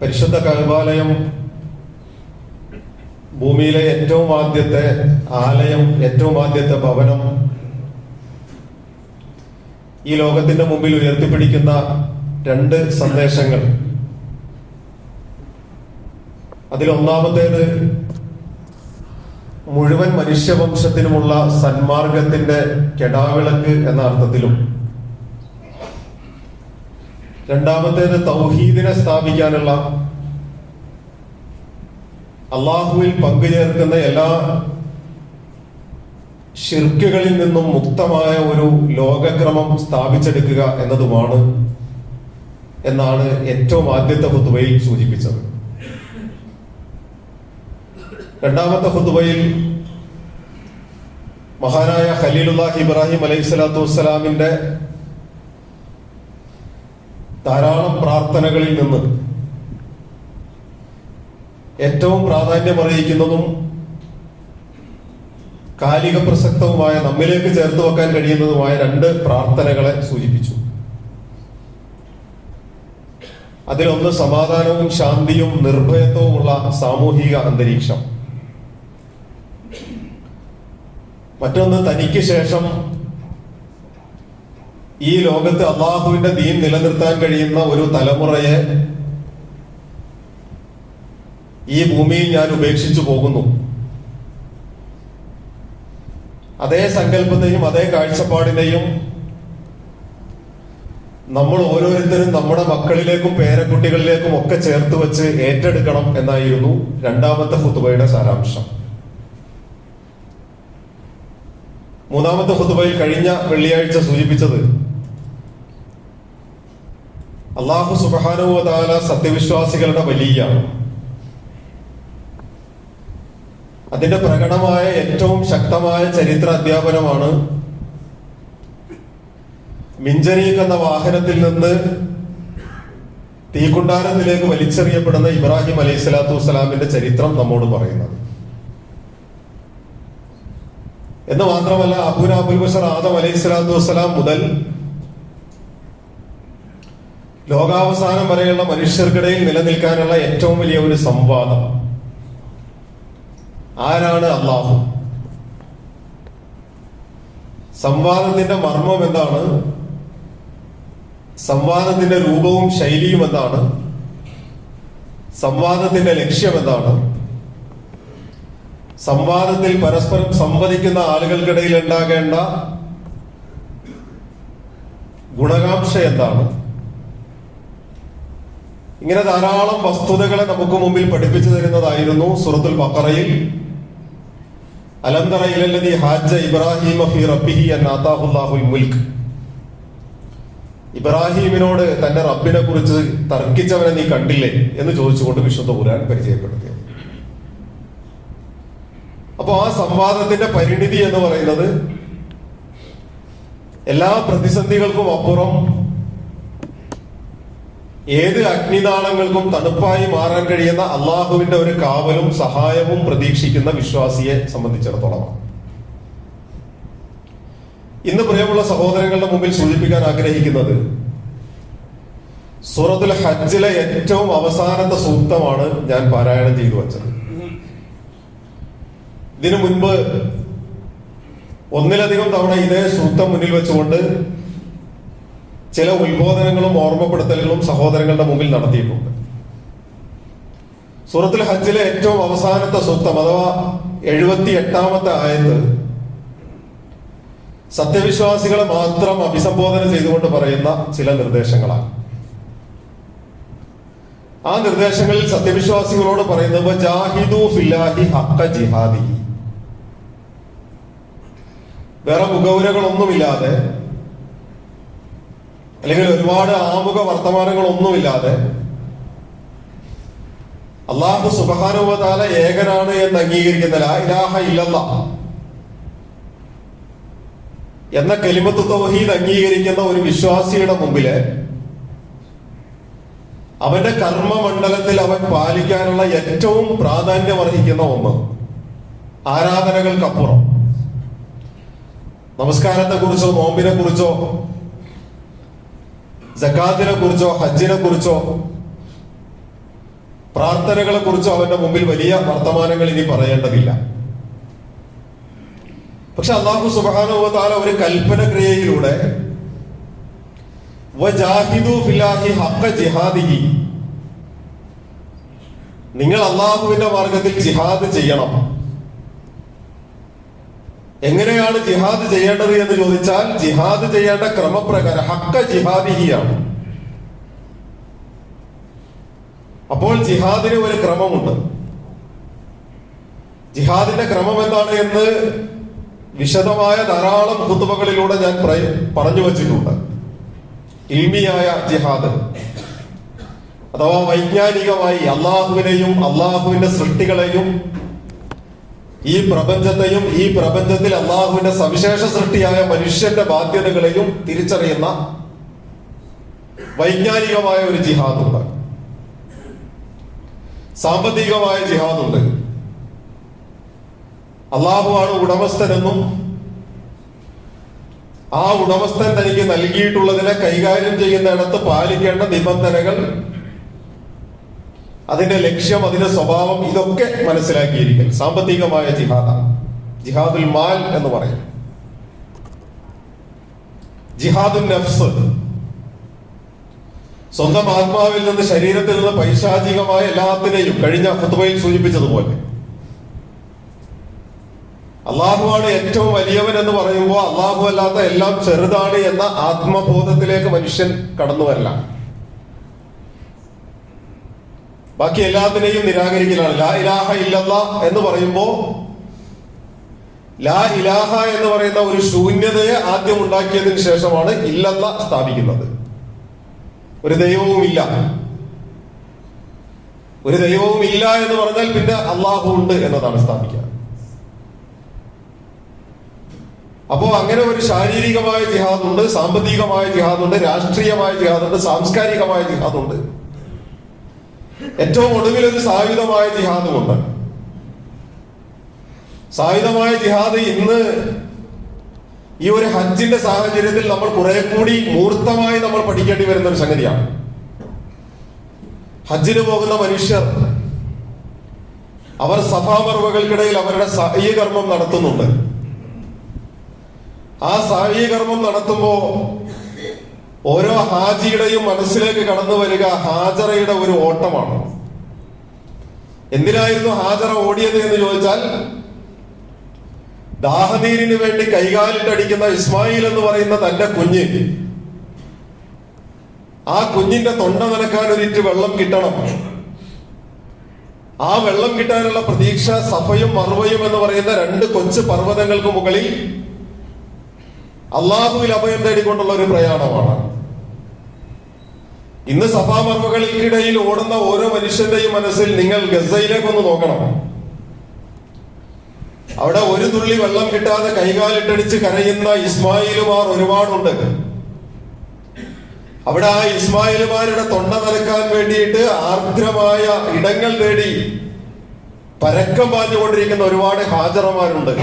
പരിശുദ്ധ കൽബാലയം ഭൂമിയിലെ ഏറ്റവും ആദ്യത്തെ ആലയം ഏറ്റവും ആദ്യത്തെ ഭവനം ഈ ലോകത്തിന്റെ മുമ്പിൽ ഉയർത്തിപ്പിടിക്കുന്ന രണ്ട് സന്ദേശങ്ങൾ. അതിലൊന്നാമത്തേത് മുഴുവൻ മനുഷ്യവംശത്തിനുമുള്ള സന്മാർഗത്തിന്റെ കെടാവിളക്ക് എന്ന അർത്ഥത്തിലും രണ്ടാമത്തേത് തൗഹീദിനെ സ്ഥാപിക്കാനുള്ള അള്ളാഹുവിൽ പങ്കുചേർക്കുന്ന എല്ലാ ഷിർക്കുകളിൽ നിന്നും മുക്തമായ ഒരു ലോകക്രമം സ്ഥാപിച്ചെടുക്കുക എന്നതുമാണ് എന്നാണ് ഏറ്റവും ആദ്യത്തെ ഹുതുബയിൽ സൂചിപ്പിച്ചത്. രണ്ടാമത്തെ ഹുതുബയിൽ മഹാനായ ഖലീലുല്ലാഹ് ഇബ്രാഹിം അലൈഹി സ്വലാത്തു വസ്സലാമിന്റെ ധാരാളം പ്രാർത്ഥനകളിൽ നിന്ന് ഏറ്റവും പ്രാധാന്യം അറിയിക്കുന്നതും കാലിക പ്രസക്തവുമായ നമ്മിലേക്ക് ചേർത്ത് വെക്കാൻ കഴിയുന്നതുമായ രണ്ട് പ്രാർത്ഥനകളെ സൂചിപ്പിച്ചു. അതിലൊന്ന് സമാധാനവും ശാന്തിയും നിർഭയത്വവുമുള്ള സാമൂഹിക അന്തരീക്ഷം. മറ്റൊന്ന് തനിക്ക് ശേഷം ഈ ലോകത്ത് അള്ളാഹുവിന്റെ ദീൻ നിലനിർത്താൻ കഴിയുന്ന ഒരു തലമുറയെ ഈ ഭൂമിയിൽ ഞാൻ ഉപേക്ഷിച്ചു പോകുന്നു. അതേ സങ്കല്പത്തെയും അതേ കാഴ്ചപ്പാടിനെയും നമ്മൾ ഓരോരുത്തരും നമ്മുടെ മക്കളിലേക്കും പേരക്കുട്ടികളിലേക്കും ഒക്കെ ചേർത്ത് വെച്ച് ഏറ്റെടുക്കണം എന്നായിരുന്നു രണ്ടാമത്തെ ഫുതുബയുടെ സാരാംശം. മൂന്നാമത്തെ ഫുതുബയിൽ കഴിഞ്ഞ വെള്ളിയാഴ്ച സൂചിപ്പിച്ചത് അള്ളാഹു സുബാനുവതാല സത്യവിശ്വാസികളുടെ വലിയ അതിന്റെ പ്രകടമായ ഏറ്റവും ശക്തമായ ചരിത്ര അധ്യാപനമാണ് മിഞ്ചനീക്ക് എന്ന വാഹനത്തിൽ നിന്ന് തീക്കുണ്ടാരത്തിലേക്ക് വലിച്ചെറിയപ്പെടുന്ന ഇബ്രാഹിം അലൈഹി സ്വലാത്തു വസ്സലാമിന്റെ ചരിത്രം നമ്മോട് പറയുന്നത്. എന്ന് മാത്രമല്ല അബുൽ അബുൽ ബഷർ ആദം അലൈഹി സ്വലാത്തു വസ്സലാം മുതൽ ലോകാവസാനം വരെയുള്ള മനുഷ്യർക്കിടയിൽ നിലനിൽക്കാനുള്ള ഏറ്റവും വലിയ ഒരു സംവാദം. ആരാണ് അള്ളാഹു സംവാദത്തിന്റെ മർമ്മം എന്താണ്? സംവാദത്തിന്റെ രൂപവും ശൈലിയും എന്താണ്? സംവാദത്തിന്റെ ലക്ഷ്യം എന്താണ്? സംവാദത്തിൽ പരസ്പരം സംവദിക്കുന്ന ആളുകൾക്കിടയിൽ ഉണ്ടാകേണ്ട ഗുണകാംക്ഷ എന്താണ്? ഇങ്ങനെ ധാരാളം വസ്തുതകളെ നമുക്ക് മുമ്പിൽ പഠിപ്പിച്ചു തരുന്നതായിരുന്നു സുറത്തുൽ ബക്കറയിൽ അലന്തറ ഇലല്ലതി ഹാജ ഇബ്രാഹിം ഫി റബ്ബിഹി അന്നാഹുല്ലാഹുൽ മുൽക്ക് ഇബ്രാഹിമിനോട് തന്റെ റബ്ബിനെ കുറിച്ച് തർക്കിച്ചവനെ നീ കണ്ടില്ലേ എന്ന് ചോദിച്ചുകൊണ്ട് വിശുദ്ധ ഖുർആൻ പരിചയപ്പെടുത്തിയത്. അപ്പോൾ ആ സംവാദത്തിന്റെ പരിണിതി എന്ന് പറയുന്നത് എല്ലാ പ്രതിസന്ധികൾക്കും അപ്പുറം ഏത് അഗ്നിനാളങ്ങൾക്കും തണുപ്പായി മാറാൻ കഴിയുന്ന അള്ളാഹുവിന്റെ ഒരു കാവലും സഹായവും പ്രതീക്ഷിക്കുന്ന വിശ്വാസിയെ സംബന്ധിച്ചിടത്തോളമാണ് ഇന്ന് പ്രിയമുള്ള സഹോദരങ്ങളുടെ മുമ്പിൽ സൂചിപ്പിക്കാൻ ആഗ്രഹിക്കുന്നത് സൂറത്തുൽ ഹജ്ജിലെ ഏറ്റവും അവസാനത്തെ സൂക്തമാണ് ഞാൻ പാരായണം ചെയ്തു വച്ചത്. ഇതിനു മുൻപ് ഒന്നിലധികം തവണ ഇതേ സൂക്തം മുന്നിൽ വെച്ചുകൊണ്ട് ചില ഉത്ബോധനങ്ങളും ഓർമ്മപ്പെടുത്തലുകളും സഹോദരങ്ങളുടെ മുമ്പിൽ നടത്തിയിട്ടുണ്ട്. സൂറത്തിൽ ഹജ്ജിലെ ഏറ്റവും അവസാനത്തെ സൂക്തം അഥവാ എഴുപത്തി എട്ടാമത്തെ ആയത് സത്യവിശ്വാസികളെ മാത്രം അഭിസംബോധന ചെയ്തുകൊണ്ട് പറയുന്ന ചില നിർദ്ദേശങ്ങളാണ്. ആ നിർദ്ദേശങ്ങളിൽ സത്യവിശ്വാസികളോട് പറയുന്നത് ജാഹിദു ഫില്ലാഹി വേറെ മുഖവുരകളൊന്നുമില്ലാതെ അല്ലെങ്കിൽ ഒരുപാട് ആമുഖ വർത്തമാനങ്ങളൊന്നുമില്ലാതെ അള്ളാഹു സുബാനുവതാല ഏകനാണ് എന്ന് അംഗീകരിക്കുന്ന ലാ ഇലാഹ എന്ന കലിമത്ത് തൗഹീദ് അംഗീകരിക്കുന്ന ഒരു വിശ്വാസിയുടെ മുമ്പിൽ അവന്റെ കർമ്മമണ്ഡലത്തിൽ അവൻ പാലിക്കാനുള്ള ഏറ്റവും പ്രാധാന്യം അർഹിക്കുന്ന ഒന്ന് ആരാധനകൾക്കപ്പുറം. നമസ്കാരത്തെ കുറിച്ചോ നോമ്പിനെ കുറിച്ചോ ജക്കാത്തിനെ കുറിച്ചോ ഹജ്ജിനെ കുറിച്ചോ പ്രാർത്ഥനകളെ കുറിച്ചോ അവന്റെ മുമ്പിൽ വലിയ വർത്തമാനങ്ങൾ ഇനി പറയേണ്ടതില്ല. പക്ഷെ അള്ളാഹു സുബാനുഭവത്താല ഒരു കൽപ്പന ക്രിയയിലൂടെ നിങ്ങൾ അള്ളാഹുവിന്റെ മാർഗത്തിൽ ജിഹാദ് ചെയ്യണം. എങ്ങനെയാണ് ജിഹാദ് ചെയ്യേണ്ടത് എന്ന് ചോദിച്ചാൽ ജിഹാദ് ചെയ്യേണ്ട ക്രമപ്രകാരം ഹക്ക ജിഹാദിഹിയാണ്. അപ്പോൾ ജിഹാദിന് ഒരു ക്രമമുണ്ട്. ജിഹാദിന്റെ ക്രമം എന്താണ് എന്ന് വിശദമായ ധാരാളം കുത്തുബകളിലൂടെ ഞാൻ പറഞ്ഞു വച്ചിട്ടുണ്ട്. ഇൽമിയായ ജിഹാദ്. അഥവാ വൈജ്ഞാനികമായി അള്ളാഹുവിനെയും അള്ളാഹുവിന്റെ സൃഷ്ടികളെയും ഈ പ്രപഞ്ചത്തെയും ഈ പ്രപഞ്ചത്തിൽ അള്ളാഹുവിന്റെ സവിശേഷ സൃഷ്ടിയായ മനുഷ്യന്റെ ബാധ്യതകളെയും തിരിച്ചറിയുന്ന വൈജ്ഞാനികമായ ഒരു ജിഹാദുണ്ട്. സാമ്പത്തികമായ ജിഹാദുണ്ട്. അള്ളാഹുവാണ് ഉടമസ്ഥനെന്നും ആ ഉടമസ്ഥൻ തനിക്ക് നൽകിയിട്ടുള്ളതിനെ കൈകാര്യം ചെയ്യുന്നിടത്ത് പാലിക്കേണ്ട നിബന്ധനകൾ അതിന്റെ ലക്ഷ്യം അതിന്റെ സ്വഭാവം ഇതൊക്കെ മനസ്സിലാക്കിയിരിക്കും സാമ്പത്തികമായ ജിഹാദാണ് ജിഹാദുൽ മാൽ എന്ന് പറയും. ജിഹാദുൽ നഫ്സ്. സ്വന്തം ആത്മാവിൽ നിന്ന് ശരീരത്തിൽ നിന്ന് പൈശാചികമായ എല്ലാത്തിനെയും കഴിഞ്ഞ ഫത്വയിൽ സൂചിപ്പിച്ചതുപോലെ. അള്ളാഹുവാണ് ഏറ്റവും വലിയവൻ എന്ന് പറയുമ്പോൾ അള്ളാഹു അല്ലാത്ത എല്ലാം ചെറുതാണ് എന്ന ആത്മബോധത്തിലേക്ക് മനുഷ്യൻ കടന്നു വരില്ല ബാക്കി എല്ലാത്തിനെയും നിരാകരിക്കലാണ്. ലാ ഇലാഹ ഇല്ലല്ല എന്ന് പറയുമ്പോ ലാ ഇലാഹ എന്ന് പറയുന്ന ഒരു ശൂന്യതയെ ആദ്യം ഉണ്ടാക്കിയതിന് ശേഷമാണ് ഇല്ലല്ല സ്ഥാപിക്കുന്നത്. ഒരു ദൈവവും ഇല്ല. ഒരു ദൈവവും ഇല്ല എന്ന് പറഞ്ഞാൽ പിന്നെ അള്ളാഹു ഉണ്ട് എന്നതാണ് സ്ഥാപിക്കുക. അപ്പോ അങ്ങനെ ഒരു ശാരീരികമായ ജിഹാദുണ്ട് സാമ്പത്തികമായ ജിഹാദുണ്ട് രാഷ്ട്രീയമായ ജിഹാദുണ്ട് സാംസ്കാരികമായ ജിഹാദുണ്ട് ഏറ്റവും ഒടുവിൽ ഒരു സായുധമായ ജിഹാദുമുണ്ട് സായുധമായ ജിഹാദ് ഇന്ന് ഈ ഒരു ഹജ്ജിന്റെ സാഹചര്യത്തിൽ നമ്മൾ കുറെ കൂടി മൂർത്തമായി നമ്മൾ പഠിക്കേണ്ടി വരുന്ന ഒരു സംഗതിയാണ്. ഹജ്ജിന് പോകുന്ന മനുഷ്യർ അവർ സഭാപർവകൾക്കിടയിൽ അവരുടെ സഹീകർമ്മം നടത്തുന്നുണ്ട്. ആ സഹീകർമ്മം നടത്തുമ്പോ ഓരോ ഹാജിയുടെയും മനസ്സിലേക്ക് കടന്നു വരിക ഹാജറയുടെ ഒരു ഓട്ടമാണ്. എന്തിനായിരുന്നു ഹാജറ ഓടിയത് എന്ന് ചോദിച്ചാൽ ദാഹനീരിന് വേണ്ടി കൈകാലിട്ടടിക്കുന്ന ഇസ്മായിൽ എന്ന് പറയുന്ന തന്റെ കുഞ്ഞ്. ആ കുഞ്ഞിന്റെ തൊണ്ട നനക്കാൻ ഒരിറ്റ് വെള്ളം കിട്ടണം. ആ വെള്ളം കിട്ടാനുള്ള പ്രതീക്ഷ സഫയും മറുവയും എന്ന് പറയുന്ന രണ്ട് കൊച്ചു പർവതങ്ങൾക്ക് മുകളിൽ അള്ളാഹുവിൽ അഭയം തേടിക്കൊണ്ടുള്ള ഒരു പ്രയാണമാണ്. ഇന്ന് സഭാമർമ്മകൾക്കിടയിൽ ഓടുന്ന ഓരോ മനുഷ്യന്റെയും മനസ്സിൽ നിങ്ങൾ ഗസയിലേക്കൊന്ന് നോക്കണം. അവിടെ ഒരു തുള്ളി വെള്ളം കിട്ടാതെ കൈകാലിട്ടടിച്ച് കരയുന്ന ഇസ്മായിലുമാർ ഒരുപാടുണ്ട്. അവിടെ ആ ഇസ്മായിലുമാരുടെ തൊണ്ട നനക്കാൻ വേണ്ടിയിട്ട് ആർദ്രമായ ഇടങ്ങൾ തേടി പരക്കം പാഞ്ഞുകൊണ്ടിരിക്കുന്ന ഒരുപാട് ഹാജറമാരുണ്ട്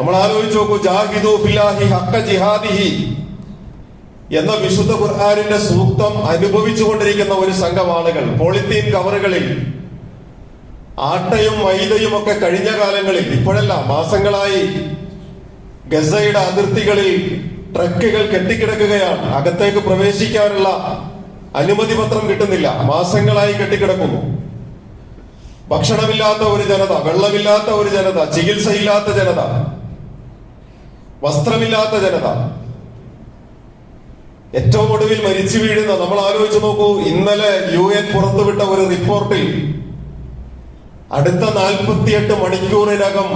നമ്മൾ ആലോചിച്ച് നോക്കൂ ജാഹിദു ഫില്ലാഹി ഹക്ക ജിഹാദിഹി എന്ന വിശുദ്ധ ഖുർആാനിന്റെ സൂക്തം അനുഭവിച്ചുകൊണ്ടിരിക്കുന്ന ഒരു സംഘം ആളുകൾ പോളിത്തീൻ കവറുകളിൽ ആട്ടയും മൈദയും ഒക്കെ കഴിഞ്ഞ കാലങ്ങളിൽ ഇപ്പോഴല്ല മാസങ്ങളായി ഗസയുടെ അതിർത്തികളിൽ ട്രക്കുകൾ കെട്ടിക്കിടക്കുകയാണ്. അകത്തേക്ക് പ്രവേശിക്കാനുള്ള അനുമതി പത്രം കിട്ടുന്നില്ല. മാസങ്ങളായി കെട്ടിക്കിടക്കുന്നു. ഭക്ഷണമില്ലാത്ത ഒരു ജനത വെള്ളമില്ലാത്ത ഒരു ജനത ചികിത്സയില്ലാത്ത ജനത വസ്ത്രമില്ലാത്ത ജനത. ഏറ്റവും ഒടുവിൽ മരിച്ചു വീഴുന്ന നമ്മൾ ആലോചിച്ച് നോക്കൂ ഇന്നലെ യു എൻ പുറത്തുവിട്ട ഒരു റിപ്പോർട്ടിൽ അടുത്ത നാൽപ്പത്തിയെട്ട് മണിക്കൂറിനകം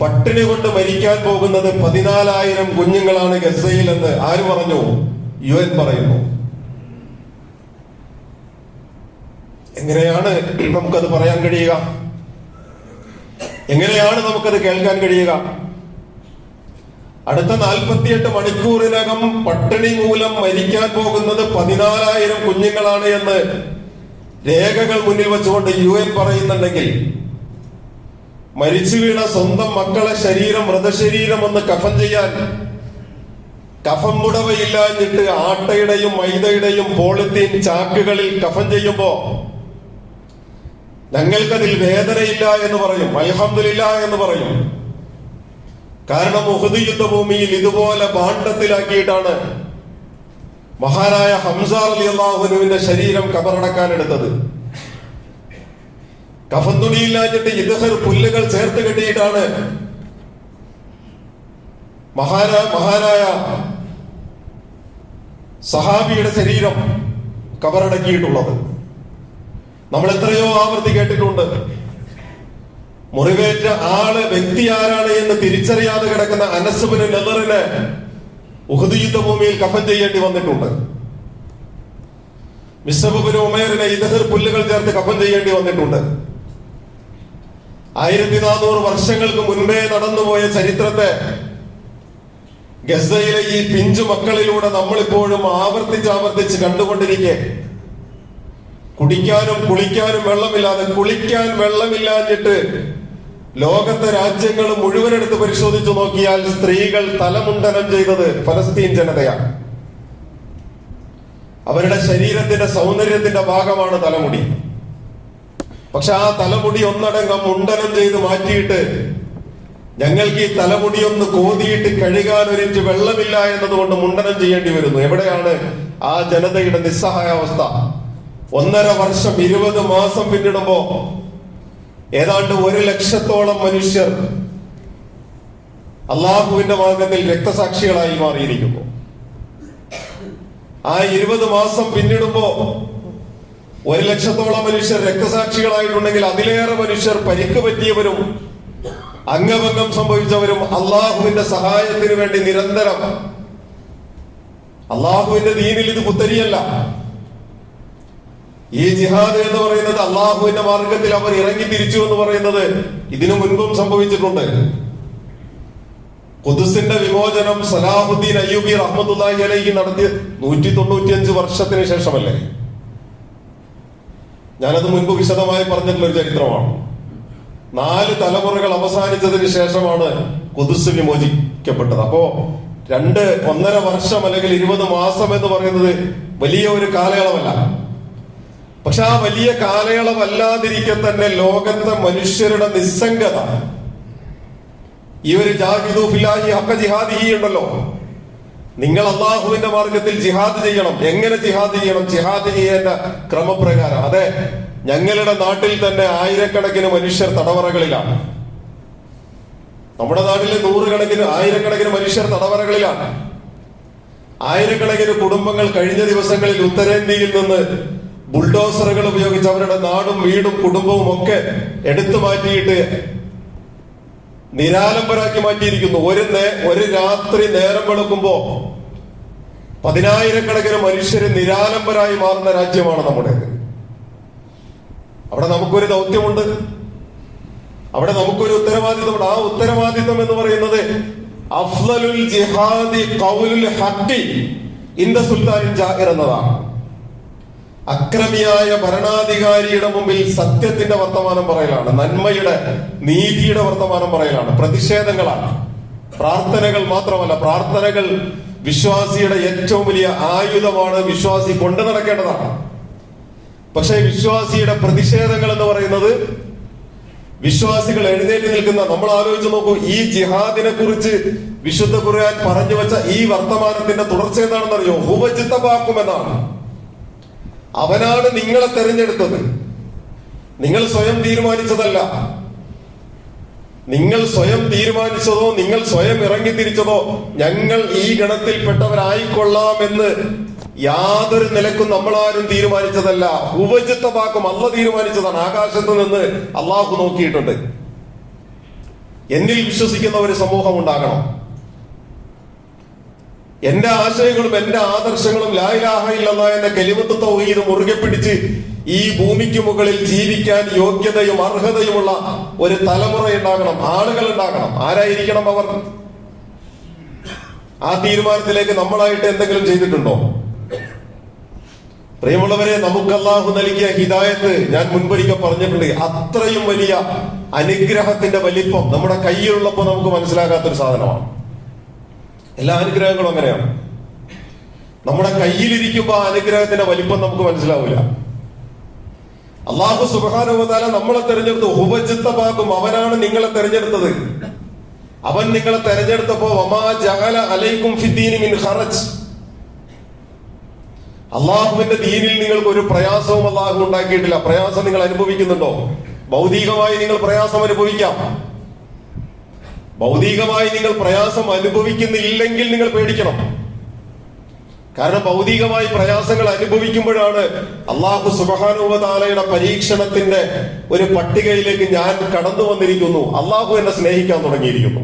പട്ടിണി കൊണ്ട് മരിക്കാൻ പോകുന്നത് പതിനാലായിരം കുഞ്ഞുങ്ങളാണ് ഗസയിൽ എന്ന് ആര് പറഞ്ഞു? യു എൻ പറയുന്നു. എങ്ങനെയാണ് നമുക്കത് പറയാൻ കഴിയുക? എങ്ങനെയാണ് നമുക്കത് കേൾക്കാൻ കഴിയുക? അടുത്ത നാൽപ്പത്തിയെട്ട് മണിക്കൂറിനകം പട്ടിണി മൂലം മരിക്കാൻ പോകുന്നത് പതിനാലായിരം കുഞ്ഞുങ്ങളാണ് എന്ന് രേഖകൾ മുന്നിൽ വെച്ചുകൊണ്ട് യു എൻ പറയുന്നുണ്ടെങ്കിൽ മരിച്ചു വീണ സ്വന്തം മക്കളെ ശരീരം മൃതശരീരം ഒന്ന് കഫൻ ചെയ്യാൻ കഫം മുടവയില്ലാഞ്ഞിട്ട് ആട്ടയുടെയും മൈദയുടെയും പോളിത്തീൻ ചാക്കുകളിൽ കഫൻ ചെയ്യുമ്പോ ഞങ്ങൾക്കതിൽ വേദനയില്ല എന്ന് പറയും അലഹമില്ല എന്ന് പറയും. കാരണം ഉഹദ് യുദ്ധഭൂമിയിൽ ഇതുപോലെ ഭാണ്ഡത്തിലാക്കിയിട്ടാണ് മഹാനായ ഹംസാർ അലി അള്ളാഹുനുവിന്റെ ശരീരം കബറടക്കാൻ എടുത്തത്. കഫൻ തുണിയില്ലാഞ്ഞിട്ട് പുല്ലുകൾ ചേർത്ത് കെട്ടിയിട്ടാണ് മഹാന മഹാനായ സഹാബിയുടെ ശരീരം കബറടക്കിയിട്ടുള്ളത്. നമ്മൾ എത്രയോ ആവർത്തി കേട്ടിട്ടുണ്ട്. മുറിവേറ്റ ആൾ വ്യക്തി ആരാണ് എന്ന് തിരിച്ചറിയാതെ കിടക്കുന്ന അനസുബിന് നെല്ലറിന് ഉഹദ് യുദ്ധഭൂമിയിൽ കഫൻ ചെയ്യേണ്ടി വന്നിട്ടുണ്ട്. മിസ്സബുബിന് ഉമേറിനെ ഇതഹർ പുല്ലുകൾ ചേർത്ത് കഫൻ ചെയ്യേണ്ടി വന്നിട്ടുണ്ട്. ആയിരത്തി നാനൂറ് വർഷങ്ങൾക്ക് മുൻപേ നടന്നുപോയ ചരിത്രത്തെ ഗസയിലെ ഈ പിഞ്ചു മക്കളിലൂടെ നമ്മളിപ്പോഴും ആവർത്തിച്ച് ആവർത്തിച്ച് കണ്ടുകൊണ്ടിരിക്കെ. കുടിക്കാനും കുളിക്കാനും വെള്ളമില്ലാതെ കുളിക്കാൻ വെള്ളമില്ലാഞ്ഞിട്ട് ലോകത്തെ രാജ്യങ്ങൾ മുഴുവനെടുത്ത് പരിശോധിച്ചു നോക്കിയാൽ സ്ത്രീകൾ തലമുണ്ടനം ചെയ്തത് ഫലസ്തീൻ ജനതയാണ്. അവരുടെ ശരീരത്തിന്റെ സൗന്ദര്യത്തിന്റെ ഭാഗമാണ് തലമുടി. പക്ഷെ ആ തലമുടി ഒന്നടങ്കം മുണ്ടനം ചെയ്ത് മാറ്റിയിട്ട് ഞങ്ങൾക്ക് ഈ തലമുടി ഒന്ന് കോതിയിട്ട് കഴുകാൻ ഒരിഞ്ച് വെള്ളമില്ല എന്നതുകൊണ്ട് മുണ്ടനം ചെയ്യേണ്ടി വരുന്നു. എവിടെയാണ് ആ ജനതയുടെ നിസ്സഹായാവസ്ഥ? ഒന്നര വർഷം ഇരുപത് മാസം പിന്നിടുമ്പോ ഏതാണ്ട് ഒരു ലക്ഷത്തോളം മനുഷ്യർ അള്ളാഹുവിന്റെ മാർഗത്തിൽ രക്തസാക്ഷികളായി മാറിയിരിക്കുന്നു. ആ ഇരുപത് മാസം പിന്നിടുമ്പോ ഒരു ലക്ഷത്തോളം മനുഷ്യർ രക്തസാക്ഷികളായിട്ടുണ്ടെങ്കിൽ അതിലേറെ മനുഷ്യർ പരിക്ക് പറ്റിയവരും അംഗഭംഗം സംഭവിച്ചവരും അള്ളാഹുവിന്റെ സഹായത്തിന് വേണ്ടി നിരന്തരം അള്ളാഹുവിന്റെ ദീനിൽ ഇത് പുത്തരിയല്ല ഈ ജിഹാദ് എന്ന് പറയുന്നത് അള്ളാഹുവിന്റെ മാർഗത്തിൽ അവർ ഇറങ്ങി തിരിച്ചു എന്ന് പറയുന്നത് ഇതിനു മുൻപും സംഭവിച്ചിട്ടുണ്ട്. ഖുദ്സിന്റെ വിമോചനം സലാഹുദ്ദീൻ അയ്യൂബി റഹ്മത്തുല്ലാഹി അലൈഹി നടത്തിയ നൂറ്റി തൊണ്ണൂറ്റിയഞ്ച് വർഷത്തിന് ശേഷമല്ലേ? ഞാനത് മുൻപ് വിശദമായി പറഞ്ഞിട്ടുള്ള ഒരു ചരിത്രമാണ്. നാല് തലമുറകൾ അവസാനിച്ചതിന് ശേഷമാണ് കുതിസ് വിമോചിക്കപ്പെട്ടത്. അപ്പോ രണ്ട് ഒന്നര വർഷം അല്ലെങ്കിൽ ഇരുപത് മാസം എന്ന് പറയുന്നത് വലിയ ഒരു കാലയളവല്ല. പക്ഷെ ആ വലിയ കാലയളവല്ലാതിരിക്കെ തന്നെ ലോകത്തെ മനുഷ്യരുടെ നിസ്സംഗത. ഈ ഒരു ജാഹിദു ഫിലാഹി ഹക്ക ജിഹാദി ഉണ്ടല്ലോ. നിങ്ങൾ അള്ളാഹുവിന്റെ മാർഗത്തിൽ ജിഹാദ് ചെയ്യണം. എങ്ങനെ ജിഹാദ് ചെയ്യണം? ജിഹാദ് ചെയ്യേണ്ട ക്രമപ്രകാരം. അതെ ഞങ്ങളുടെ നാട്ടിൽ തന്നെ ആയിരക്കണക്കിന് മനുഷ്യർ തടവറകളിലാണ്. നമ്മുടെ നാട്ടിലെ നൂറുകണക്കിന് ആയിരക്കണക്കിന് മനുഷ്യർ തടവറകളിലാണ്. ആയിരക്കണക്കിന് കുടുംബങ്ങൾ കഴിഞ്ഞ ദിവസങ്ങളിൽ ഉത്തരേന്ത്യയിൽ നിന്ന് ബുൾഡോസറുകൾ ഉപയോഗിച്ച് അവരുടെ നാടും വീടും കുടുംബവും ഒക്കെ എടുത്തു മാറ്റിയിട്ട് നിരാലംബരാക്കി മാറ്റിയിരിക്കുന്നു. ഒരു ഒരു രാത്രി നേരം വെളുക്കുമ്പോ പതിനായിരക്കണക്കിന് മനുഷ്യര് നിരാലംബരായി മാറുന്ന രാജ്യമാണ് നമ്മുടേത്. അവിടെ നമുക്കൊരു ദൗത്യമുണ്ട്. അവിടെ നമുക്കൊരു ഉത്തരവാദിത്തമുണ്ട്. ആ ഉത്തരവാദിത്തം എന്ന് പറയുന്നത് അഫ്ലലുൽ ജിഹാദി കൗലുൽ ഹക്കി ഇന്ദ സുൽത്താനിൻ ജാഹിർ എന്നതാണ്. അക്രമിയായ ഭരണാധികാരിയുടെ മുമ്പിൽ സത്യത്തിന്റെ വർത്തമാനം പറയലാണ്. നന്മയുടെ നീതിയുടെ വർത്തമാനം പറയലാണ്. പ്രതിഷേധങ്ങളാണ്. പ്രാർത്ഥനകൾ മാത്രമല്ല പ്രാർത്ഥനകൾ വിശ്വാസിയുടെ ഏറ്റവും വലിയ ആയുധമാണ് വിശ്വാസി കൊണ്ടു നടക്കേണ്ടതാണ്. പക്ഷേ വിശ്വാസിയുടെ പ്രതിഷേധങ്ങൾ എന്ന് പറയുന്നത് വിശ്വാസികൾ എഴുന്നേറ്റ് നിൽക്കുന്ന നമ്മൾ ആലോചിച്ച് നോക്കൂ ഈ ജിഹാദിനെ കുറിച്ച് വിശുദ്ധ ഖുർആൻ പറഞ്ഞു വെച്ച ഈ വർത്തമാനത്തിന്റെ തുടർച്ച എന്താണെന്നറിയോ ഹുവജിത്തപാക്കുമെന്നാണ് അവനാണ് നിങ്ങളെ തെരഞ്ഞെടുത്തത്. നിങ്ങൾ സ്വയം തീരുമാനിച്ചതല്ല. നിങ്ങൾ സ്വയം തീരുമാനിച്ചതോ നിങ്ങൾ സ്വയം ഇറങ്ങി തിരിച്ചതോ ഞങ്ങൾ ഈ ഗണത്തിൽപ്പെട്ടവരായിക്കൊള്ളാമെന്ന് യാതൊരു നിലക്കും നമ്മളാരും തീരുമാനിച്ചതല്ല. ഉപജിത്തമാക്കും അല്ല തീരുമാനിച്ചതാണ്. ആകാശത്ത് നിന്ന് അള്ളാഹു നോക്കിയിട്ടുണ്ട്. എന്നിൽ വിശ്വസിക്കുന്ന ഒരു സമൂഹം ഉണ്ടാകണം. എന്റെ ആശയങ്ങളും എന്റെ ആദർശങ്ങളും ലായിലാഹ ഇല്ലെന്ന എന്ന കെലിമത്ത് തൗഹീദ് മുറുകെ പിടിച്ച് ഈ ഭൂമിക്ക് മുകളിൽ ജീവിക്കാൻ യോഗ്യതയും അർഹതയുമുള്ള ഒരു തലമുറ ഉണ്ടാകണം ആളുകൾ ഉണ്ടാകണം. ആരായിരിക്കണം അവർ? ആ തീരുമാനത്തിലേക്ക് നമ്മളായിട്ട് എന്തെങ്കിലും ചെയ്തിട്ടുണ്ടോ? പ്രിയമുള്ളവരെ നമുക്ക് അള്ളാഹു നൽകിയ ഹിദായത്ത് ഞാൻ മുൻപൊരിക്കൽ പറഞ്ഞിട്ടുണ്ട്. അത്രയും വലിയ അനുഗ്രഹത്തിന്റെ വലിപ്പം നമ്മുടെ കയ്യിലുള്ളപ്പോൾ നമുക്ക് മനസ്സിലാകാത്തൊരു സാധനമാണ്. എല്ലാ അനുഗ്രഹങ്ങളും അങ്ങനെയാണ്. നമ്മുടെ കയ്യിലിരിക്കുമ്പോ ആ അനുഗ്രഹത്തിന്റെ വലിപ്പം നമുക്ക് മനസ്സിലാവില്ല. അള്ളാഹു സുബാനുവതാല നമ്മളെ തെരഞ്ഞെടുത്തു ഉപചിത്തമാക്കും അവനാണ് നിങ്ങളെ തെരഞ്ഞെടുത്തത്. അവൻ നിങ്ങളെ തെരഞ്ഞെടുത്തപ്പോ അള്ളാഹുവിന്റെ ദീനിൽ നിങ്ങൾക്ക് ഒരു പ്രയാസവും അള്ളാഹു ഉണ്ടാക്കിയിട്ടില്ല. പ്രയാസം നിങ്ങൾ അനുഭവിക്കുന്നുണ്ടോ? ഭൗതികമായി നിങ്ങൾ പ്രയാസം അനുഭവിക്കാം. ഭൗതികമായി നിങ്ങൾ പ്രയാസം അനുഭവിക്കുന്നില്ലെങ്കിൽ നിങ്ങൾ പേടിക്കണം. കാരണം ഭൗതികമായി പ്രയാസങ്ങൾ അനുഭവിക്കുമ്പോഴാണ് അള്ളാഹു സുബാനുവതാലയുടെ പരീക്ഷണത്തിന്റെ ഒരു പട്ടികയിലേക്ക് ഞാൻ കടന്നു വന്നിരിക്കുന്നു. അള്ളാഹു എന്നെ സ്നേഹിക്കാൻ തുടങ്ങിയിരിക്കുന്നു.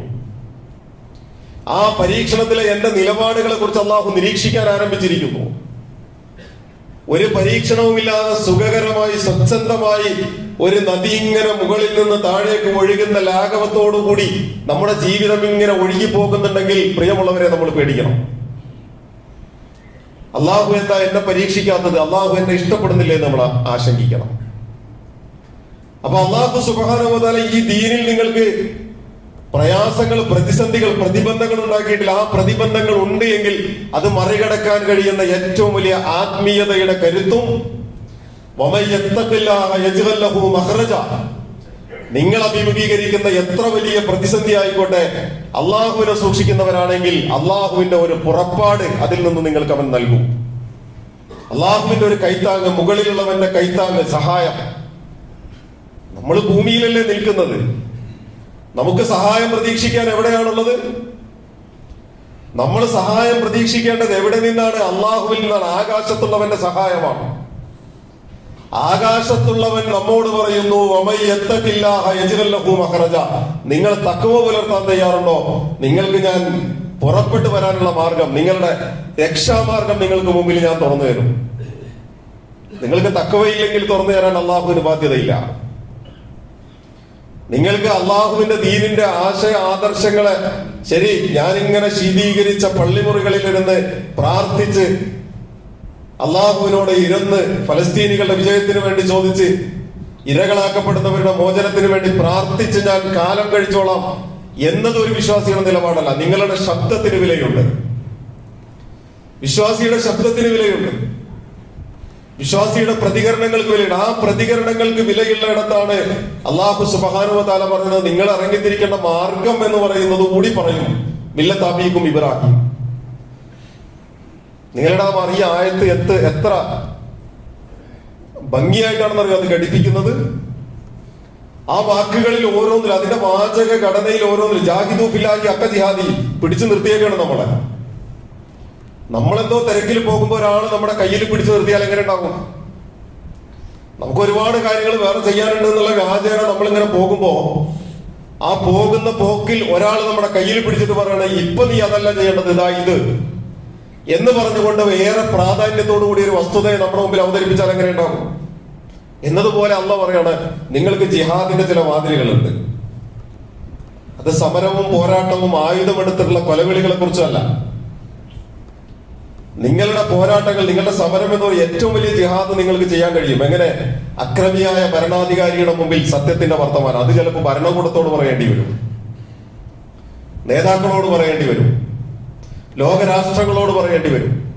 ആ പരീക്ഷണത്തിലെ എന്റെ നിലപാടുകളെ കുറിച്ച് അള്ളാഹു നിരീക്ഷിക്കാൻ ആരംഭിച്ചിരിക്കുന്നു. ഒരു പരീക്ഷണവുമില്ലാതെ സുഖകരമായി സ്വച്ഛന്തമായി ഒരു നദി ഇങ്ങനെ മുകളിൽ നിന്ന് താഴേക്ക് ഒഴുകുന്ന ലാഘവത്തോടുകൂടി നമ്മുടെ ജീവിതം ഇങ്ങനെ ഒഴുകി പോകുന്നുണ്ടെങ്കിൽ പ്രിയമുള്ളവരെ നമ്മൾ പേടിക്കണം. അള്ളാഹു എന്താ എന്നെ പരീക്ഷിക്കാത്തത്? അള്ളാഹു എന്നെ ഇഷ്ടപ്പെടുന്നില്ലേ നമ്മൾ ആശങ്കിക്കണം. അപ്പൊ അള്ളാഹു സുബാനുവതാല ഈ ദീനിൽ നിങ്ങൾക്ക് പ്രയാസങ്ങൾ പ്രതിസന്ധികൾ പ്രതിബന്ധങ്ങൾ ഉണ്ടാക്കിയിട്ടില്ല. ആ പ്രതിബന്ധങ്ങൾ ഉണ്ട് എങ്കിൽ അത് മറികടക്കാൻ കഴിയുന്ന ഏറ്റവും വലിയ ആത്മീയതയുടെ കരുത്തും നിങ്ങൾ അഭിമുഖീകരിക്കുന്ന എത്ര വലിയ പ്രതിസന്ധി ആയിക്കോട്ടെ അള്ളാഹുവിനെ സൂക്ഷിക്കുന്നവരാണെങ്കിൽ അള്ളാഹുവിന്റെ ഒരു പുറപ്പാട് അതിൽ നിന്ന് നിങ്ങൾക്ക് അവൻ നൽകും. അള്ളാഹുവിന്റെ ഒരു കൈത്താങ് മുകളിലുള്ളവന്റെ കൈത്താങ് സഹായം. നമ്മൾ ഭൂമിയിലല്ലേ നിൽക്കുന്നത്? നമുക്ക് സഹായം പ്രതീക്ഷിക്കാൻ എവിടെയാണുള്ളത്? നമ്മൾ സഹായം പ്രതീക്ഷിക്കേണ്ടത് എവിടെ നിന്നാണ്? അള്ളാഹുവിൽ നിന്നാണ്. ആകാശത്തുള്ളവന്റെ സഹായമാണ്. ആകാശത്തുള്ളവൻ നമ്മോട് പറയുന്നു മഹറജ. നിങ്ങൾ തക്കവ പുലർത്താൻ തയ്യാറുണ്ടോ? നിങ്ങൾക്ക് ഞാൻ പുറപ്പെട്ടു വരാനുള്ള മാർഗം നിങ്ങളുടെ രക്ഷാമാർഗം നിങ്ങൾക്ക് മുമ്പിൽ ഞാൻ തുറന്നു തരും. നിങ്ങൾക്ക് തക്കവയില്ലെങ്കിൽ തുറന്നു തരാൻ അള്ളാഹുവിന് ബാധ്യതയില്ല. നിങ്ങൾക്ക് അള്ളാഹുവിന്റെ ദീനിന്റെ ആശയ ആദർശങ്ങളെ ശരി ഞാനിങ്ങനെ ശീതീകരിച്ച പള്ളിമുറികളിലിരുന്ന് പ്രാർത്ഥിച്ച് അള്ളാഹുവിനോട് ഇരുന്ന് ഫലസ്തീനികളുടെ വിജയത്തിന് വേണ്ടി ചോദിച്ച് ഇരകളാക്കപ്പെടുന്നവരുടെ മോചനത്തിന് വേണ്ടി പ്രാർത്ഥിച്ച് ഞാൻ കാലം കഴിച്ചോളാം എന്നത് ഒരു വിശ്വാസിയുടെ നിലപാടല്ല. നിങ്ങളുടെ ശബ്ദത്തിന് വിലയുണ്ട്. വിശ്വാസിയുടെ ശബ്ദത്തിന് വിലയുണ്ട്. വിശ്വാസിയുടെ പ്രതികരണങ്ങൾക്ക് വിലയുണ്ട്. ആ പ്രതികരണങ്ങൾക്ക് വിലയുള്ള ഇടത്താണ് അള്ളാഹു സുബാനുവ താല പറഞ്ഞത് നിങ്ങൾ ഇറങ്ങിത്തിരിക്കേണ്ട മാർഗം എന്ന് പറയുന്നത് കൂടി പറയും. മില്ലത്താബീക്കും ഇബ്രാഹിം. നിങ്ങളുടെ നാം ഈ ആയത്ത് എത്ത് എത്ര? ഭംഗിയായിട്ടാണെന്നറിയോ അത് ഘടിപ്പിക്കുന്നത്? ആ വാക്കുകളിൽ ഓരോന്നിലും അതിന്റെ വാചക ഘടനയിൽ ഓരോന്നിലും ജാഹിദു ഫിലാഹി അക്ക ജിഹാദി പിടിച്ചു നിർത്തിയേക്കാണ് നമ്മളെ. നമ്മളെന്തോ തിരക്കിൽ പോകുമ്പോൾ ഒരാൾ നമ്മുടെ കയ്യിൽ പിടിച്ചു നിർത്തിയാൽ എങ്ങനെ ഉണ്ടാകും? നമുക്ക് ഒരുപാട് കാര്യങ്ങൾ വേറെ ചെയ്യാനുണ്ട് എന്നുള്ള വ്യാജേന നമ്മളിങ്ങനെ പോകുമ്പോ ആ പോകുന്ന പോക്കിൽ ഒരാൾ നമ്മുടെ കയ്യിൽ പിടിച്ചിട്ട് പറയണേ ഇപ്പൊ നീ അതല്ല ചെയ്യേണ്ടത്. ഇതാ ഇത്. എന്ന് പറഞ്ഞുകൊണ്ട് ഏറെ പ്രാധാന്യത്തോടു കൂടി ഒരു വസ്തുതയെ നമ്മുടെ മുമ്പിൽ അവതരിപ്പിച്ചാൽ എങ്ങനെ ഉണ്ടാകും? എന്നതുപോലെ അല്ല പറയാണ് നിങ്ങൾക്ക് ജിഹാദിന്റെ ചില വാതിലുകളുണ്ട്. അത് സമരവും പോരാട്ടവും ആയുധമെടുത്തിട്ടുള്ള കൊലവിളികളെ കുറിച്ചല്ല നിങ്ങളുടെ പോരാട്ടങ്ങൾ നിങ്ങളുടെ സമരം എന്ന ഏറ്റവും വലിയ ജിഹാദ് നിങ്ങൾക്ക് ചെയ്യാൻ കഴിയും. എങ്ങനെ? അക്രമിയായ ഭരണാധികാരിയുടെ മുമ്പിൽ സത്യത്തിന്റെ വർത്തമാനം. അത് ചിലപ്പോൾ ഭരണകൂടത്തോട് പറയേണ്ടി വരും. നേതാക്കളോട് പറയേണ്ടി വരും. ലോകരാഷ്ട്രങ്ങളോട് പറയേണ്ടി വരും.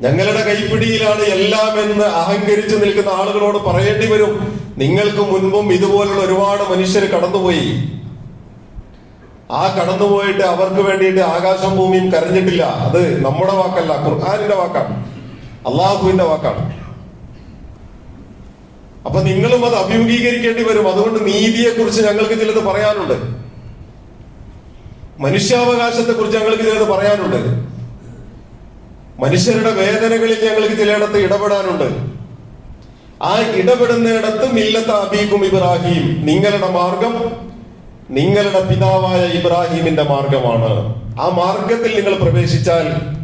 ഞങ്ങളുടെ കൈപ്പിടിയിലാണ് എല്ലാം എന്ന് അഹങ്കരിച്ചു നിൽക്കുന്ന ആളുകളോട് പറയേണ്ടി വരും. നിങ്ങൾക്ക് മുൻപും ഇതുപോലുള്ള ഒരുപാട് മനുഷ്യർ കടന്നുപോയി. ആ കടന്നുപോയിട്ട് അവർക്ക് വേണ്ടിയിട്ട് ആകാശം ഭൂമിയും കരഞ്ഞിട്ടില്ല. അത് നമ്മുടെ വാക്കല്ല ഖുർആാനിന്റെ വാക്കാണ്. അള്ളാഹുവിന്റെ വാക്കാണ്. അപ്പൊ നിങ്ങളും അത് അഭിമുഖീകരിക്കേണ്ടി വരും. അതുകൊണ്ട് നീതിയെ കുറിച്ച് ഞങ്ങൾക്ക് ചിലത് പറയാനുണ്ട്. മനുഷ്യാവകാശത്തെ കുറിച്ച് ഞങ്ങൾക്ക് ചിലത് പറയാനുണ്ട്. മനുഷ്യരുടെ വേദനകളിൽ ഞങ്ങൾക്ക് ചിലയിടത്ത് ഇടപെടാനുണ്ട്. ആ ഇടപെടുന്നിടത്ത് മില്ലത്ത് അബീക്കും ഇബ്രാഹിം. നിങ്ങളുടെ മാർഗം നിങ്ങളുടെ പിതാവായ ഇബ്രാഹിമിന്റെ മാർഗമാണ്. ആ മാർഗത്തിൽ നിങ്ങൾ പ്രവേശിച്ചാൽ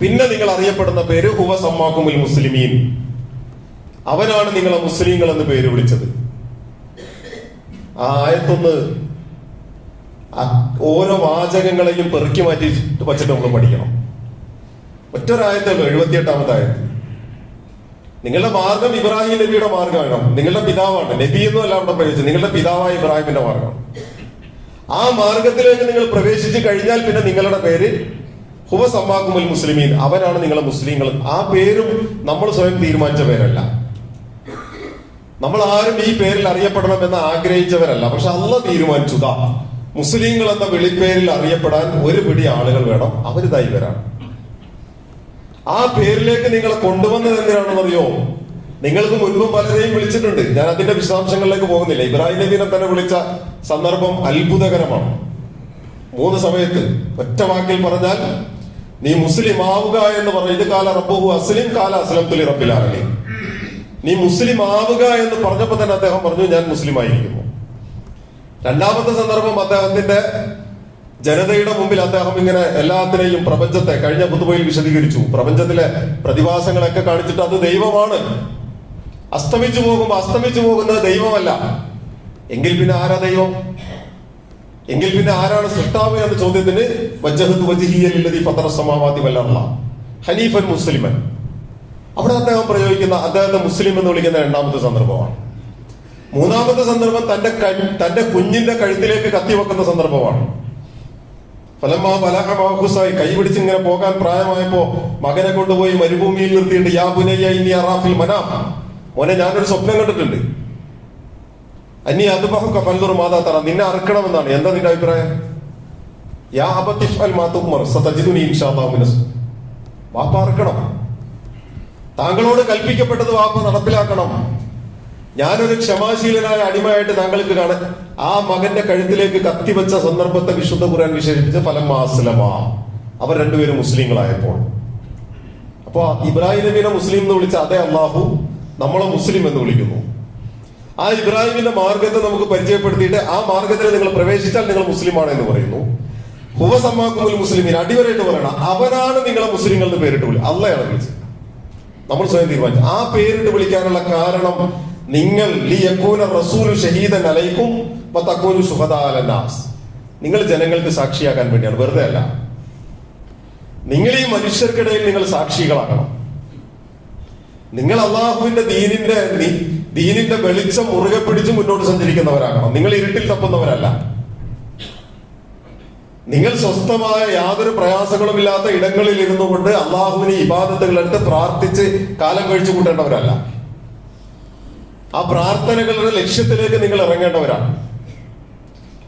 പിന്നെ നിങ്ങൾ അറിയപ്പെടുന്ന പേര് ഹുവ സമ്മാക്കുമുൽ മുസ്ലിമീൻ. അവനാണ് നിങ്ങളെ മുസ്ലിങ്ങൾ എന്ന് പേര് വിളിച്ചത്. ആ ആയത്തൊന്ന് ഓരോ വാചകങ്ങളെയും പെറുക്കി മാറ്റി വച്ചിട്ട് നമ്മൾ പഠിക്കണം. ഒറ്റൊരായത്തേ ഉള്ളൂ എഴുപത്തിയെട്ടാമത്തെ ആയത്ത്. നിങ്ങളുടെ മാർഗം ഇബ്രാഹിം നബിയുടെ മാർഗമാണ് നിങ്ങളുടെ പിതാവാണ്. നബി എന്നും അല്ല അവിടെ പ്രവേശിച്ചു നിങ്ങളുടെ പിതാവായ ഇബ്രാഹിമിന്റെ മാർഗം. ആ മാർഗത്തിലേക്ക് നിങ്ങൾ പ്രവേശിച്ചു കഴിഞ്ഞാൽ പിന്നെ നിങ്ങളുടെ പേര് ഹുവ സമ്മാക്കുമുൽ മുസ്ലിമീൻ. അവനാണ് നിങ്ങളെ മുസ്ലിങ്ങൾ ആ പേരും നമ്മൾ സ്വയം തീരുമാനിച്ച പേരല്ല. നമ്മൾ ആരും ഈ പേരിൽ അറിയപ്പെടണമെന്ന് ആഗ്രഹിച്ചവരല്ല. പക്ഷെ അല്ല തീരുമാനിച്ചു ദാ മുസ്ലിങ്ങൾ എന്ന വെളിപ്പേരിൽ അറിയപ്പെടാൻ ഒരു പിടി ആളുകൾ വേണം. അവർ ദൈവരാണ് ആ പേരിലേക്ക് നിങ്ങളെ കൊണ്ടുവന്നത് എന്തിനാണെന്നറിയോ? നിങ്ങൾക്ക് മുൻപും പലരെയും വിളിച്ചിട്ടുണ്ട്. ഞാൻ അതിന്റെ വിശദാംശങ്ങളിലേക്ക് പോകുന്നില്ല. ഇബ്രാഹിം നബീനെ തന്നെ വിളിച്ച സന്ദർഭം അത്ഭുതകരമാണ്. മൂന്ന് സമയത്ത് ഒറ്റ വാക്കിൽ പറഞ്ഞാൽ നീ മുസ്ലിം ആവുക എന്ന് പറഞ്ഞു ഇത് കാല റബ്ബുഹു അസ്ലിം കാല അസ്ലം തുലി റബ്ബിലാറലി നീ മുസ്ലിം ആവുക എന്ന് പറഞ്ഞപ്പോ തന്നെ അദ്ദേഹം പറഞ്ഞു ഞാൻ മുസ്ലിം ആയിരിക്കുന്നു. രണ്ടാമത്തെ സന്ദർഭം അദ്ദേഹത്തിന്റെ ജനതയുടെ മുമ്പിൽ അദ്ദേഹം ഇങ്ങനെ എല്ലാത്തിനെയും പ്രപഞ്ചത്തെ കഴിഞ്ഞ പുതുമയിൽ വിശദീകരിച്ചു. പ്രപഞ്ചത്തിലെ പ്രതിഭാസങ്ങളൊക്കെ കാണിച്ചിട്ട് അത് ദൈവമാണ്. അസ്തമിച്ചു പോകുമ്പോ അസ്തമിച്ചു പോകുന്നത് ദൈവമല്ല. എങ്കിൽ പിന്നെ ആരാ ദൈവം? എങ്കിൽ പിന്നെ ആരാണ് സൃഷ്ടാവ് എന്ന ചോദ്യത്തിന് വജ്ജഹത്ത് വജിഹിയലില്ലതി ഹനീഫൻ മുസ്ലിമൻ. അവിടെ അദ്ദേഹം പ്രയോഗിക്കുന്ന അദ്ദേഹത്തെ മുസ്ലിം എന്ന് വിളിക്കുന്ന രണ്ടാമത്തെ സന്ദർഭമാണ്. മൂന്നാമത്തെ സന്ദർഭം തന്റെ തന്റെ കുഞ്ഞിന്റെ കഴുത്തിലേക്ക് കത്തിവെക്കുന്ന സന്ദർഭമാണ്. ഫലമാ ബലഹമാഹുസായി കൈപിടിച്ച് ഇങ്ങനെ പോകാൻ പ്രായമായപ്പോ മകനെ കൊണ്ടുപോയി മരുഭൂമിയിൽ നിർത്തിയിട്ട് യാ പുനയ്യ ഇനി അറാഫിൽ മനാം. മോനെ ഞാനൊരു സ്വപ്നം കണ്ടിട്ടുണ്ട്. അന്നി അതുബഹു കഫൽദുർ മാതാ തറ നിന്നെ അറുക്കണമെന്നാണ്. എന്താ നിന്റെ അഭിപ്രായം? യാ അബത്തിഫ് അൽ മാതുമർ സതജിദുനി വാപ്പ അറുക്കണം. താങ്കളോട് കൽപ്പിക്കപ്പെട്ടത് വാപ്പ നടപ്പിലാക്കണം. ഞാനൊരു ക്ഷമാശീലനായ അടിമയായിട്ട് താങ്കൾക്ക് കാണാൻ ആ മകന്റെ കഴുത്തിലേക്ക് കത്തിവെച്ച സന്ദർഭത്തെ വിശുദ്ധ ഖുർആൻ വിശേഷിപ്പിച്ച ഫലം മാസ്ലമ. അവർ രണ്ടുപേരും മുസ്ലിങ്ങളായപ്പോൾ. അപ്പോ ഇബ്രാഹിം നബീനെ മുസ്ലിം എന്ന് വിളിച്ച അതേ അള്ളാഹു നമ്മളെ മുസ്ലിം എന്ന് വിളിക്കുന്നു. ആ ഇബ്രാഹിമിന്റെ മാർഗത്തെ നമുക്ക് പരിചയപ്പെടുത്തിയിട്ട് ആ മാർഗത്തിൽ നിങ്ങൾ പ്രവേശിച്ചാൽ നിങ്ങൾ മുസ്ലിമാണ് എന്ന് പറയുന്നു ഹുവസമ്മാക്കുമ്പോൾ മുസ്ലിമിന് അടിവരായിട്ട് പറയണം. അവനാണ് നിങ്ങളെ മുസ്ലിങ്ങൾ എന്ന് പേരിട്ട് വിളി അള്ളയാണ് വിളിച്ചത്. നമ്മൾ സ്വയം തീരുമാനിച്ചു. ആ പേരിട്ട് വിളിക്കാനുള്ള കാരണം നിങ്ങൾ അലൈക്കും നിങ്ങൾ ജനങ്ങൾക്ക് സാക്ഷിയാകാൻ വേണ്ടിയാണ് വെറുതെ അല്ല. നിങ്ങൾ ഈ മനുഷ്യർക്കിടയിൽ നിങ്ങൾ സാക്ഷികളാകണം. നിങ്ങൾ അള്ളാഹുവിന്റെ ദീനിന്റെ ദീനിന്റെ വെളിച്ചം മുറുകെ പിടിച്ച് മുന്നോട്ട് സഞ്ചരിക്കുന്നവരാകണം. നിങ്ങൾ ഇരുട്ടിൽ തപ്പുന്നവരല്ല. നിങ്ങൾ സ്വസ്ഥമായ യാതൊരു പ്രയാസങ്ങളും ഇല്ലാത്ത ഇടങ്ങളിൽ ഇരുന്നു കൊണ്ട് ഇബാദത്തുകൾ എടുത്ത് പ്രാർത്ഥിച്ച് കാലം കഴിച്ചു കൂട്ടേണ്ടവരല്ല. ആ പ്രാർത്ഥനകളുടെ ലക്ഷ്യത്തിലേക്ക് നിങ്ങൾ ഇറങ്ങേണ്ടവരാണ്.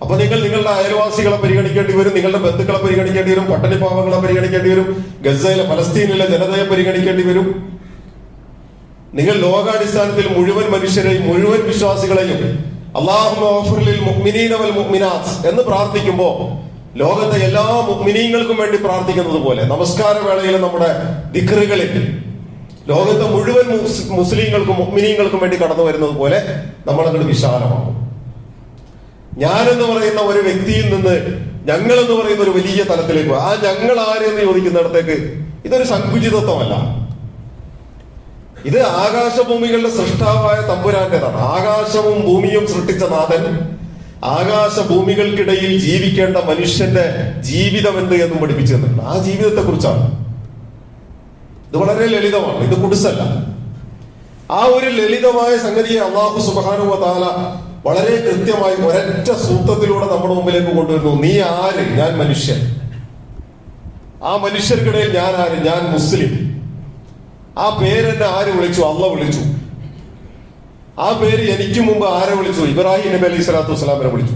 അപ്പൊ നിങ്ങൾ നിങ്ങളുടെ അയൽവാസികളെ പരിഗണിക്കേണ്ടി വരും നിങ്ങളുടെ ബന്ധുക്കളെ പരിഗണിക്കേണ്ടി വരും പട്ടണിപ്പാവങ്ങളെ പരിഗണിക്കേണ്ടി വരും ഗസയിലെ ഫലസ്തീനിലെ ജനതയെ പരിഗണിക്കേണ്ടി വരും. നിങ്ങൾ ലോകാടിസ്ഥാനത്തിൽ മുഴുവൻ മനുഷ്യരെയും മുഴുവൻ വിശ്വാസികളെയും മുഅ്മിനാത്ത് എന്ന് പ്രാർത്ഥിക്കുമ്പോൾ ലോകത്തെ എല്ലാ മുഅ്മിനീങ്ങൾക്കും വേണ്ടി പ്രാർത്ഥിക്കുന്നത് പോലെ നമസ്കാര വേളയിൽ നമ്മുടെ ദിക്റുകളിൽ ലോകത്തെ മുഴുവൻ മുസ്ലിങ്ങൾക്കും മുഗ്മിനീങ്ങൾക്കും വേണ്ടി കടന്നു വരുന്നത് പോലെ നമ്മളങ്ങൾ വിശാലമാകും. ഞാനെന്ന് പറയുന്ന ഒരു വ്യക്തിയിൽ നിന്ന് ഞങ്ങൾ എന്ന് പറയുന്ന ഒരു വലിയ തലത്തിലേക്ക് ആ ഞങ്ങൾ ആരെന്ന് ചോദിക്കുന്നിടത്തേക്ക് ഇതൊരു സങ്കുചിതത്വമല്ല. ഇത് ആകാശഭൂമികളുടെ സൃഷ്ടാവായ തമ്പുരാന്റേതാണ്. ആകാശവും ഭൂമിയും സൃഷ്ടിച്ച നാഥൻ ആകാശ ഭൂമികൾക്കിടയിൽ ജീവിക്കേണ്ട മനുഷ്യന്റെ ജീവിതം എന്ത് എന്നും പഠിപ്പിച്ചു തന്നിട്ടുണ്ട് ആ ജീവിതത്തെ കുറിച്ചാണ് ഇത് വളരെ ലളിതമാണ്. ഇത് കുടിസല്ല. ആ ഒരു ലളിതമായ സംഗതിയെ അള്ളാഹു സുബാനുവ താല വളരെ കൃത്യമായി ഒരൊറ്റ സൂത്രത്തിലൂടെ നമ്മുടെ മുമ്പിലേക്ക് കൊണ്ടുവരുന്നു. നീ ആര്? ഞാൻ മനുഷ്യൻ. ആ മനുഷ്യർക്കിടയിൽ ഞാൻ ആര്? ഞാൻ മുസ്ലിം. ആ പേരെന്നെ ആര് വിളിച്ചു? അള്ള വിളിച്ചു. ആ പേര് എനിക്ക് മുമ്പ് ആരെ വിളിച്ചു? ഇബ്രാഹിം നബി അലൈഹി സ്വലാത്തു വസ്സലാമിനെ വിളിച്ചു.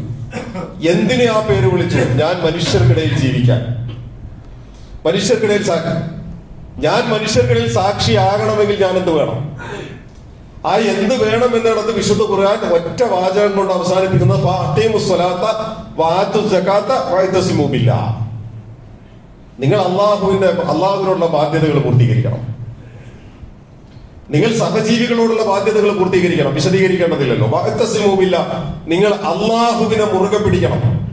എന്തിനെ ആ പേര് വിളിച്ചു? ഞാൻ മനുഷ്യർക്കിടയിൽ ജീവിക്കാൻ. മനുഷ്യർക്കിടയിൽ ഞാൻ മനുഷ്യർക്കിടയിൽ സാക്ഷിയാകണമെങ്കിൽ ഞാൻ എന്ത് വേണം? ആ എന്ത് വേണം എന്നിടത്ത് വിശുദ്ധ ഖുർആൻ ഒറ്റ വാചകം കൊണ്ട് അവസാനിപ്പിക്കുന്നത്. നിങ്ങൾ അള്ളാഹുവിന്റെ അള്ളാഹുവിനോടുള്ള ബാധ്യതകൾ പൂർത്തീകരിക്കണം. നിങ്ങൾ സഹജീവികളോടുള്ള ബാധ്യതകൾ പൂർത്തീകരിക്കണം. വിശദീകരിക്കേണ്ടതില്ലല്ലോ. വാത്തസിമൂമില്ല നിങ്ങൾ അള്ളാഹുവിനെ മുറുകെ പിടിക്കണം.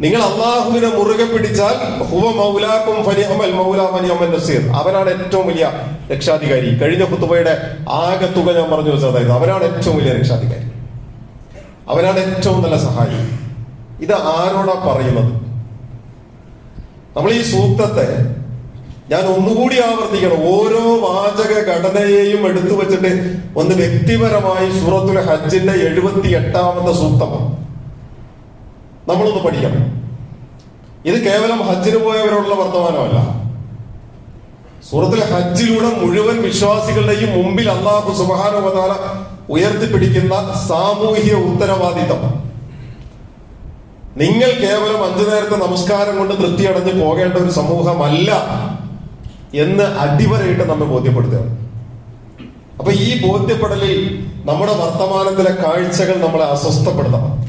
നിങ്ങൾ അള്ളാഹുവിനെ മുറുകെ പിടിച്ചാൽ ഹുവ മൗലാക്കും അവനാണ് ഏറ്റവും വലിയ രക്ഷാധികാരി. കഴിഞ്ഞ കുത്തുബയുടെ ആകെ തുക ഞാൻ പറഞ്ഞു വെച്ചത് അതായത് അവനാണ് ഏറ്റവും വലിയ രക്ഷാധികാരി. അവനാണ് ഏറ്റവും നല്ല സഹായി. ഇത് ആരോടാ പറയുന്നത്? നമ്മൾ ഈ സൂക്തത്തെ ഞാൻ ഒന്നുകൂടി ആവർത്തിക്കണം. ഓരോ വാചക ഘടനയെയും എടുത്തു വെച്ചിട്ട് ഒന്ന് വ്യക്തിപരമായി സൂറത്തുൽ ഹജ്ജിന്റെ എഴുപത്തി എട്ടാമത്തെ സൂക്തമാണ് നമ്മളൊന്ന് പഠിക്കണം ഇത് കേവലം ഹജ്ജിന് പോയവരോടുള്ള വർത്തമാനമല്ല. സൂറത്തിലെ ഹജ്ജിലൂടെ മുഴുവൻ വിശ്വാസികളുടെയും മുമ്പിൽ അള്ളാഹു സുബഹാനോപതാല ഉയർത്തിപ്പിടിക്കുന്ന സാമൂഹിക ഉത്തരവാദിത്തം. നിങ്ങൾ കേവലം അഞ്ചു നേരത്തെ നമസ്കാരം കൊണ്ട് തൃപ്തിയടഞ്ഞ് പോകേണ്ട ഒരു സമൂഹമല്ല എന്ന് അടിവരയിട്ട് നമ്മൾ ബോധ്യപ്പെടുത്തുകയാണ്. അപ്പൊ ഈ ബോധ്യപ്പെടലിൽ നമ്മുടെ വർത്തമാനത്തിലെ കാഴ്ചകൾ നമ്മളെ അസ്വസ്ഥപ്പെടുത്തണം.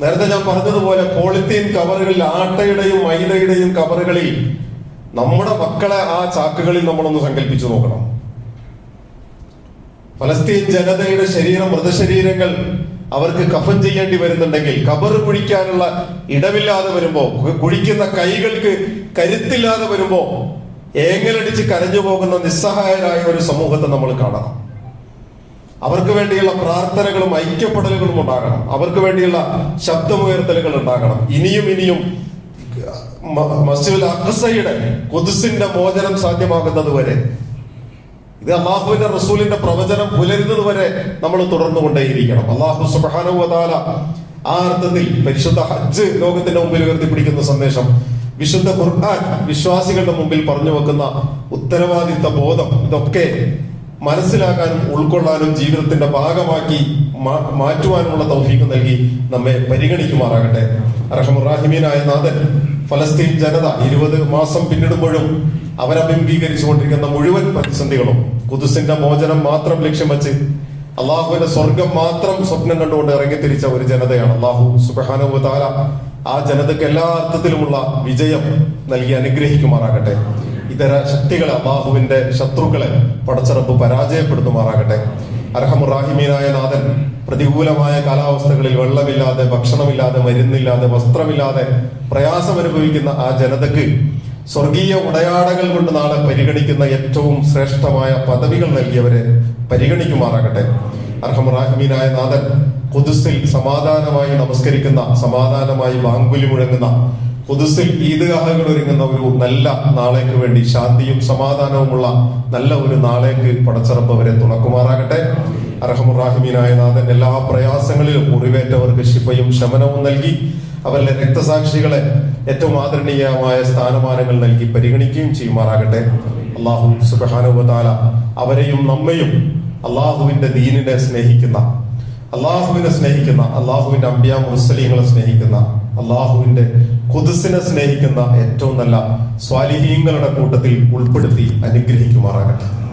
നേരത്തെ ഞാൻ പറഞ്ഞതുപോലെ പോളിത്തീൻ കവറുകളിൽ ആട്ടയുടെയും മൈദയുടെയും കവറുകളിൽ നമ്മുടെ മക്കളെ ആ ചാക്കുകളിൽ നമ്മളൊന്ന് സങ്കല്പിച്ചു നോക്കണം. ഫലസ്തീൻ ജനതയുടെ ശരീരം മൃതശരീരങ്ങൾ അവർക്ക് കഫൻ ചെയ്യേണ്ടി വരുന്നുണ്ടെങ്കിൽ കബർ കുഴിക്കാനുള്ള ഇടമില്ലാതെ വരുമ്പോ കുഴിക്കുന്ന കൈകൾക്ക് കരുത്തില്ലാതെ വരുമ്പോ ഏങ്ങലടിച്ച് കരഞ്ഞു പോകുന്ന നിസ്സഹായരായ ഒരു സമൂഹത്തെ നമ്മൾ കാണണം. അവർക്ക് വേണ്ടിയുള്ള പ്രാർത്ഥനകളും ഐക്യപ്പെടലുകളും ഉണ്ടാകണം. അവർക്ക് വേണ്ടിയുള്ള ശബ്ദമുയർത്തലുകൾ ഉണ്ടാകണം. ഇനിയും ഇനിയും മസ്ജിദ് മസ്ജിദുൽ അഖ്സയുടെ കുദ്സിന്റെ മോചനം സാധ്യമാകുന്നത് വരെ ഇത് അള്ളാഹുവിന്റെ റസൂലിന്റെ പ്രവചനം പുലരുന്നത് വരെ നമ്മൾ തുടർന്നു കൊണ്ടേയിരിക്കണം അള്ളാഹു സുബാനുവതാല ആ അർത്ഥത്തിൽ പരിശുദ്ധ ഹജ്ജ് ലോകത്തിന്റെ മുമ്പിൽ ഉയർത്തിപ്പിടിക്കുന്ന സന്ദേശം വിശുദ്ധ ഖുർആൻ വിശ്വാസികളുടെ മുമ്പിൽ പറഞ്ഞു വെക്കുന്ന ഉത്തരവാദിത്ത ബോധം ഇതൊക്കെ മനസ്സിലാക്കാനും ഉൾക്കൊള്ളാനും ജീവിതത്തിന്റെ ഭാഗമാക്കി മാറ്റുവാനുമുള്ള തൗഫീക്ക് നൽകി നമ്മെ പരിഗണിക്കുമാറാകട്ടെ. അറഹമുറാഹിമീനായ നാഥൻ ഫലസ്തീൻ ജനത ഇരുപത് മാസം പിന്നിടുമ്പോഴും അവരഭിമുഖീകരിച്ചുകൊണ്ടിരിക്കുന്ന മുഴുവൻ പ്രതിസന്ധികളും കുതുസിന്റെ മോചനം മാത്രം ലക്ഷ്യം വെച്ച് അള്ളാഹുവിന്റെ സ്വർഗം മാത്രം സ്വപ്നം കണ്ടുകൊണ്ട് ഇറങ്ങിത്തിരിച്ച ഒരു ജനതയാണ് അള്ളാഹു സുബാനുബാല ആ ജനതയ്ക്ക് എല്ലാ അർത്ഥത്തിലുമുള്ള വിജയം നൽകി അനുഗ്രഹിക്കുമാറാകട്ടെ. ഇതര ശക്തികളെ അള്ളാഹുവിന്റെ ശത്രുക്കളെ പടച്ചിറപ്പ് പരാജയപ്പെടുത്തുമാറാകട്ടെ. അർഹമുറാഹിമീനായ നാഥൻ പ്രതികൂലമായ കാലാവസ്ഥകളിൽ വെള്ളമില്ലാതെ ഭക്ഷണമില്ലാതെ മരുന്നില്ലാതെ വസ്ത്രമില്ലാതെ പ്രയാസം അനുഭവിക്കുന്ന ആ ജനതയ്ക്ക് സ്വർഗീയ ഉടയാടകൾ കൊണ്ട് നാളെ പരിഗണിക്കുന്ന ഏറ്റവും ശ്രേഷ്ഠമായ പദവികൾ നൽകിയവരെ പരിഗണിക്കുമാറാകട്ടെ. അർഹമുറാഹിമീനായ നാഥൻ കൊതുസിൽ സമാധാനമായി നമസ്കരിക്കുന്ന സമാധാനമായി വാങ്കുലി മുഴങ്ങുന്ന കുതുസിൽ ഈദ്ഗാഹകൾ ഒരുങ്ങുന്ന ഒരു നല്ല നാളേക്ക് വേണ്ടി ശാന്തിയും സമാധാനവുമുള്ള നല്ല ഒരു നാളേക്ക് പടച്ചിറപ്പ് അവരെ തുണക്കുമാറാകട്ടെ. അർഹമുറാഹിമീനായ നാഥൻ എല്ലാ പ്രയാസങ്ങളിലും മുറിവേറ്റവർക്ക് ശിഫയും ശമനവും നൽകി അവരിലെ രക്തസാക്ഷികളെ ഏറ്റവും ആദരണീയമായ സ്ഥാനമാനങ്ങൾ നൽകി പരിഗണിക്കുകയും ചെയ്യുമാറാകട്ടെ. അള്ളാഹു സുബാനുവതാല അവരെയും നമ്മയും അള്ളാഹുവിന്റെ ദീനിനെ സ്നേഹിക്കുന്ന അള്ളാഹുവിനെ സ്നേഹിക്കുന്ന അള്ളാഹുവിന്റെ അമ്പ്യാ മുസ്ലിങ്ങളെ സ്നേഹിക്കുന്ന അള്ളാഹുവിന്റെ കുതിസിനെ സ്നേഹിക്കുന്ന ഏറ്റവും നല്ല സ്വാലിഹീങ്ങളുടെ കൂട്ടത്തിൽ ഉൾപ്പെടുത്തി അനുഗ്രഹിക്കുമാറാകട്ടെ.